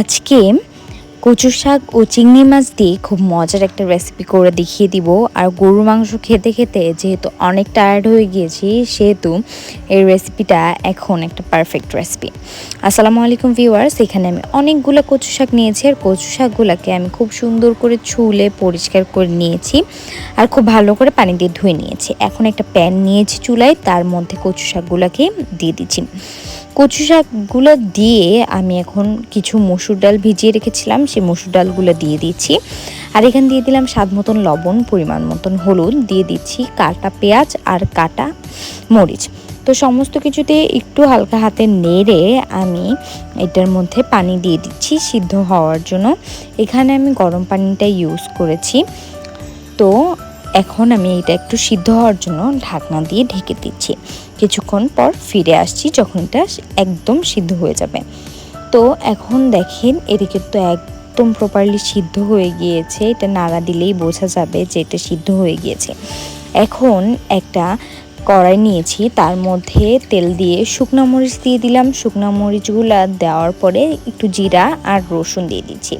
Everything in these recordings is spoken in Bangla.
আজকে কচু শাক ও চিংড়ি মাছ দিয়ে খুব মজার একটা রেসিপি করে দেখিয়ে দিব। আর গরুর মাংস খেতে খেতে যেহেতু অনেক টায়ার্ড হয়ে গিয়েছি, সেহেতু এই রেসিপিটা এখন একটা পারফেক্ট রেসিপি আসসালামু আলাইকুম ভিউয়ার্স এখানে আমি অনেকগুলো কচু শাক নিয়েছি আর কচু শাকগুলোকে আমি খুব সুন্দর করে ছুলে পরিষ্কার করে নিয়েছি আর খুব ভালো করে পানি দিয়ে ধুয়ে নিয়েছি। এখন একটা প্যান নিয়েছি চুলায়, তার মধ্যে কচু শাকগুলোকে দিয়ে দিচ্ছি। কচু শাকগুলো দিয়ে আমি এখন কিছু মসুর ডাল ভিজিয়ে রেখেছিলাম, সেই মসুর ডালগুলো দিয়ে দিচ্ছি। আর এখানে দিয়ে দিলাম স্বাদ মতন লবণ, পরিমাণ মতন হলুদ, দিয়ে দিচ্ছি কাটা পেঁয়াজ আর কাটা মরিচ। তো সমস্ত কিছুতে একটু হালকা হাতে নেড়ে আমি এটার মধ্যে পানি দিয়ে দিচ্ছি সিদ্ধ হওয়ার জন্য। এখানে আমি গরম পানিটা ইউজ করেছি। তো এখন আমি এটা একটু সিদ্ধ হওয়ার জন্য ঢাকনা দিয়ে ঢেকে দিচ্ছি। কিছুক্ষণ পর ফিরে আসছি যখন এটা একদম সিদ্ধ হয়ে যাবে। তো এখন দেখেন এদিকে তো একদম প্রপারলি সিদ্ধ হয়ে গিয়েছে, এটা নাড়া দিলেই বোঝা যাবে যে এটা সিদ্ধ হয়ে গিয়েছে। এখন একটা কড়াই নিয়েছি, তার মধ্যে তেল দিয়ে শুকনো মরিচ দিয়ে দিলাম। শুকনো মরিচগুলো দেওয়ার পরে একটু জিরা আর রসুন দিয়ে দিচ্ছি।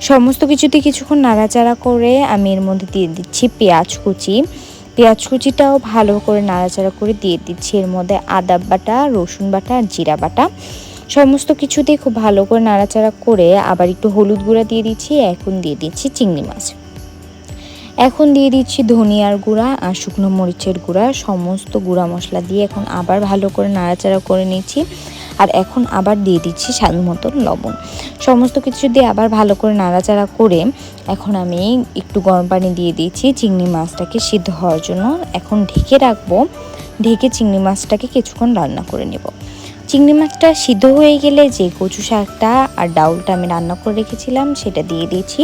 সমস্ত কিছুতে কিছুক্ষণ নাড়াচাড়া করে আমি এর মধ্যে দিয়ে দিচ্ছি পেঁয়াজ কুচি। পেঁয়াজ কুচিটাও ভালো করে নাড়াচাড়া করে দিয়ে দিচ্ছি। এর মধ্যে আদা বাটা, রসুন বাটা জিরা বাটা। সমস্ত কিছু দিয়ে খুব ভালো করে নাড়াচাড়া করে আবার একটু হলুদ গুঁড়া দিয়ে দিচ্ছি, এখন দিয়ে দিচ্ছি চিংড়ি মাছ। এখন দিয়ে দিচ্ছি ধনিয়ার গুঁড়া আর শুকনো মরিচের গুঁড়া। সমস্ত গুঁড়া মশলা দিয়ে এখন আবার ভালো করে নাড়াচাড়া করে নিচ্ছি। আর এখন আবার দিয়ে দিচ্ছি স্বাদ মতন লবণ। সমস্ত কিছু দিয়ে আবার ভালো করে নাড়াচাড়া করে এখন আমি একটু গরম পানি দিয়ে দিচ্ছি চিংড়ি মাছটাকে সিদ্ধ হওয়ার জন্য এখন ঢেকে রাখব। ঢেকে চিংড়ি মাছটাকে কিছুক্ষণ রান্না করে নেব। চিংড়ি মাছটা সিদ্ধ হয়ে গেলে যে কচু শাকটা আর ডাউলটা আমি রান্না করে রেখেছিলাম, সেটা দিয়ে দিয়েছি।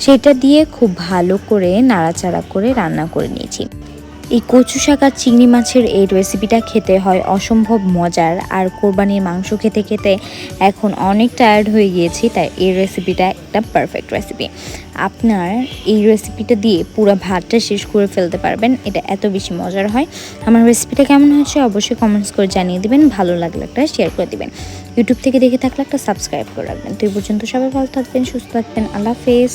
সেটা দিয়ে খুব ভালো করে নাড়াচাড়া করে রান্না করে নিয়েছি। এই কচু শাক চিংড়ি মাছের এই রেসিপিটা খেতে হয় অসম্ভব মজার। আর কোরবানির মাংস খেতে খেতে এখন অনেক টায়ার্ড হয়ে গিয়েছি, তাই এই রেসিপিটা একটা পারফেক্ট রেসিপি আপনার এই রেসিপিটা দিয়ে পুরো ভাতটা শেষ করে ফেলতে পারবেন, এটা এত বেশি মজার হয়। আমার রেসিপিটা কেমন হয়েছে অবশ্যই কমেন্টস করে জানিয়ে দেবেন, ভালো লাগলে একটা শেয়ার করে দিবেন। ইউটিউব থেকে দেখে থাকলে একটা সাবস্ক্রাইব করে রাখবেন। তো এই পর্যন্ত সবাই ভালো থাকবেন, সুস্থ থাকবেন, আল্লাহ হাফেজ।